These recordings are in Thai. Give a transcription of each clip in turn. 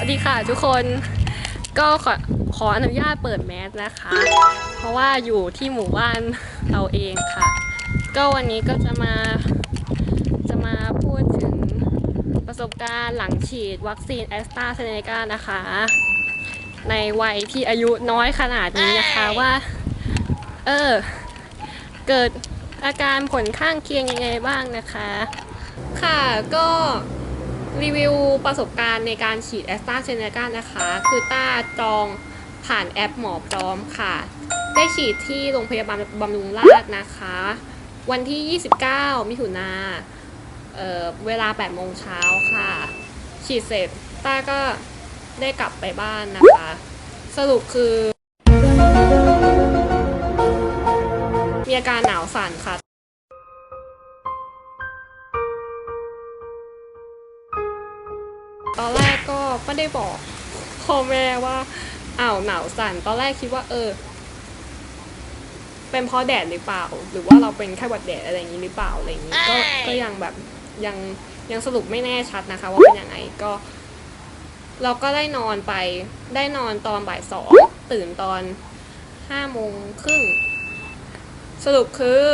วัสดีค่ะทุกคนก็ขอขออนุญาตเปิดแมสนะคะ เพราะว่าอยู่ที่หมู่บ้านเราเองค่ะ ก็วันนี้ก็จะมาจะมาพูดถึงประสบการณ์หลังฉีดวัคซีนแอสตราเซเนกานะคะ ในวัยที่อายุน้อยขนาดนี้นะคะว่า เออ เกิดอาการผลข้างเคียงยังไงบ้างนะคะ ค่ะก็ รีวิวประสบการณ์ในการฉีดแอสตราเซเนกานะคะ คือต้าจองผ่านแอปหมอพร้อมค่ะ ได้ฉีดที่โรงพยาบาลบำรุงราษนะคะ วันที่ 29 มิถุนาเอ่อเวลา 8 โมงเช้าค่ะ ฉีดเสร็จต้าก็ได้กลับไปบ้านนะคะ สรุปคือ มีอาการหนาวสั่นค่ะ ตอนแรกก็ไม่ได้บอกพ่อแม่ว่าอ้าวหนาวสั่น ตอนแรกคิดว่า เออ เป็นเพราะแดดหรือเปล่า หรือว่าเราเป็นแค่หวัดแดดอะไรอย่างนี้หรือเปล่าอะไรอย่างนี้ก็ก็ยังแบบยังยังสรุปไม่แน่ชัดนะคะ ว่าเป็นยังไงก็ เราก็ได้นอนไป ได้นอนตอนบ่ายสองตื่นตอนห้าโมงครึ่งสรุปคือ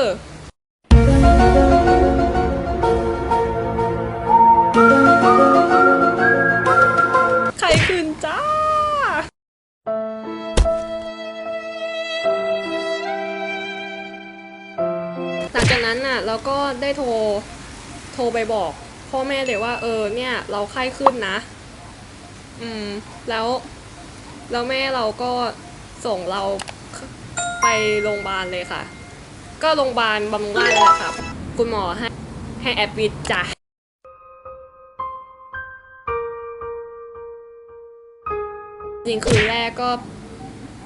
งจากนั้นน่ะเราก็ได้โทรโทรไปบอก พ่อแม่เลยว่า เออ เนี่ย เราไข้ขึ้นนะ อืม แล้ว แล้วแม่เราก็ส่งเราไปโรงพยาบาลเลยค่ะ ก็โรงพยาบาลบำรุงราษฎร์นั่นแหละค่ะคุณหมอให้ให้แอดมิดจ้ะจริงคืนแรกก็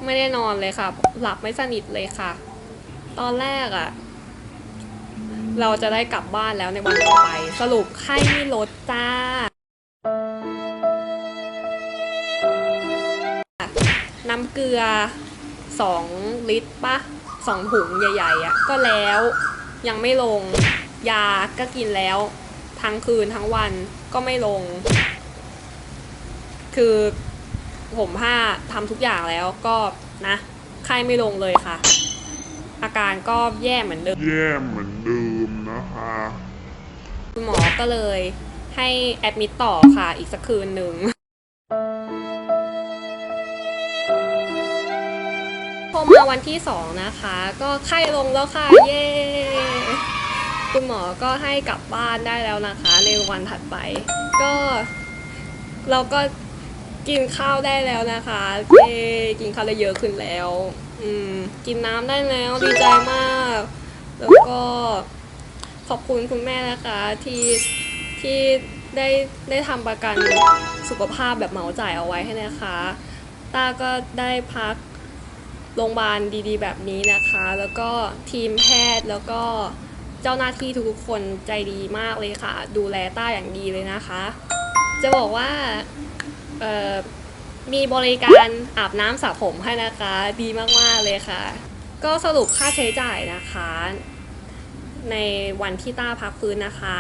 ไม่ได้นอนเลยค่ะ หลับไม่สนิทเลยค่ะ ตอนแรกอะ เราจะได้กลับบ้านแล้วในวันต่อไป สรุปไข้ไม่ลดจ้า น้ำเกลือสองลิตรปะสองถุงใหญ่ๆอะก็แล้วยังไม่ลง ยาก็กินแล้ว ทั้งคืนทั้งวันก็ไม่ลง คือผมผ้าทำทุกอย่างแล้วก็นะไข้ไม่ลงเลยค่ะ อาการก็แย่เหมือนเดิม แย่เหมือนเดิมนะคะ คุณหมอก็เลยให้แอดมิดต่อค่ะอีกสักคืนหนึ่งพอมาวันที่สองนะคะ ก็ไข้ลงแล้วค่ะ เย้ คุณหมอก็ให้กลับบ้านได้แล้วนะคะ ในวันถัดไป ก็เราก็ กินข้าวได้แล้วนะคะเย้กินข้าวได้เยอะขึ้นแล้ว อืม กินน้ำได้แล้วดีใจมาก แล้วก็ขอบคุณคุณแม่นะคะที่ที่ได้ได้ทำประกันสุขภาพแบบเหมาจ่ายเอาไว้ให้นะคะต้าก็ได้พักโรงพยาบาลดีๆ แบบนี้นะคะ แล้วก็ทีมแพทย์แล้วก็เจ้าหน้าที่ทุกๆคนใจดีมากเลยค่ะ ดูแลต้าอย่างดีเลยนะคะ จะบอกว่า มีบริการอาบน้ำสระผมให้นะคะ ดีมาก ๆ เลยค่ะ ก็สรุปค่าใช้จ่ายนะคะ ในวันที่ต้าพักฟื้นนะคะ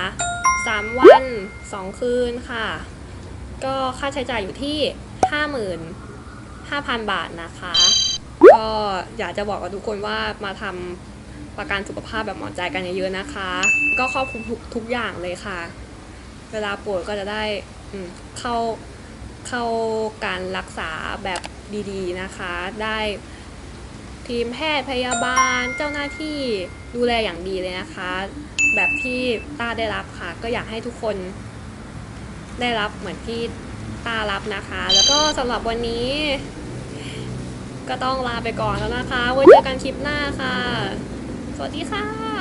3 วัน 2 คืนค่ะ ก็ค่าใช้จ่ายอยู่ที่ 55,000 บาทนะคะ ก็อยากจะบอกกับทุกคนว่ามาทำประกันสุขภาพแบบหมอใจกันเยอะๆนะคะ ก็ครอบคลุมทุกทุกอย่างเลยค่ะ เวลาป่วยก็จะได้เข้า เข้าการรักษาแบบดีๆนะคะ ได้ทีมแพทย์พยาบาลเจ้าหน้าที่ดูแลอย่างดีเลยนะคะ แบบที่ต้าได้รับค่ะ ก็อยากให้ทุกคนได้รับเหมือนที่ต้ารับนะคะ แล้วก็สำหรับวันนี้ ก็ต้องลาไปก่อนแล้วนะคะไว้เจอกันคลิปหน้าค่ะ สวัสดีค่ะ